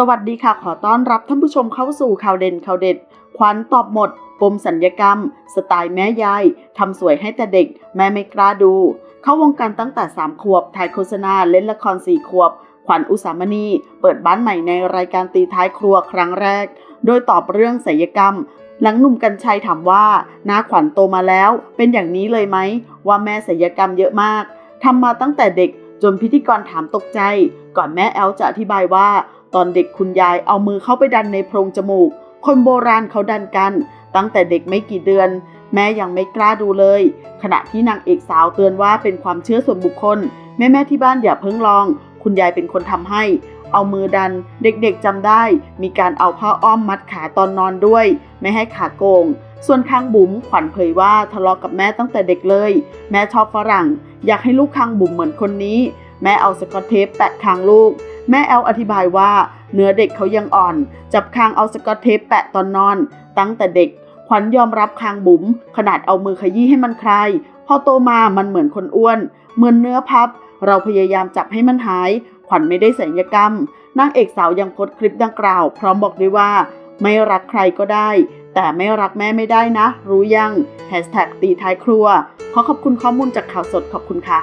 สวัสดีค่ะ ขอต้อนรับท่านผู้ชมเข้าสู่ข่าวเด่นข่าวเด็ด ขวัญตอบหมด ปมสัญญกรรม สไตล์แม่ยายทำสวยให้แต่เด็ก แม่ไม่กล้าดู เข้าวงการตั้งแต่ 3 ขวบ ถ่ายโฆษณาเล่นละคร 4 ขวบ ขวัญอุสามณี เปิดบ้านใหม่ในรายการตีท้ายครัวครั้งแรก โดยตอบเรื่องศัลยกรรม หลังหนุ่มกัญชัยถามว่าน้าขวัญโตมาแล้ว เป็นอย่างนี้เลยไหมว่าแม่ศัลยกรรมเยอะมากทำมาตั้งแต่เด็กจนพิธีกรถามตกใจ ก่อนแม่แอลจะอธิบายว่า ตอนเด็กคุณยายเอามือเข้าไปดันในโพรงจมูก คนโบราณเขาดันกัน ตั้งแต่เด็กไม่กี่เดือน แม่ยังไม่กล้าดูเลย ขณะที่นางเอกสาวเตือนว่าเป็นความเชื่อส่วนบุคคล แม่แม่ที่บ้านอย่าเพิ่งลอง คุณยายเป็นคนทำให้ เอามือดัน เด็กๆจำได้ มีการเอาผ้าอ้อมมัดขาตอนนอนด้วย ไม่ให้ขาโกงส่วนคางบุ๋มขวัญเผยว่าทะเลาะกับแม่ตั้งแต่เด็กเลย แม่ชอบฝรั่ง อยากให้ลูกคางบุ๋มเหมือนคนนี้ แม่เอาสกอตเทปแปะคางลูก แม่แอลอธิบายว่าเนื้อเด็กเขายังอ่อน จับคางเอาสกอตเทปแปะตอนนอน ตั้งแต่เด็ก ขวัญยอมรับคางบุ๋มขนาดเอามือขยี้ให้มันคลายพอโตมามันเหมือนคนอ้วน เหมือนเนื้อพับ เราพยายามจับให้มันหาย ขวัญไม่ได้ศัลยกรรมนางเอกสาวยังโพสคลิปดังกล่าว พร้อมบอกด้วยว่า ไม่รักใครก็ได้ แต่ไม่รักแม่ไม่ได้นะ รู้ยังแฮชแท็กตีท้ายครัว ขอขอบคุณข้อมูลจากข่าวสดขอบคุณค่ะ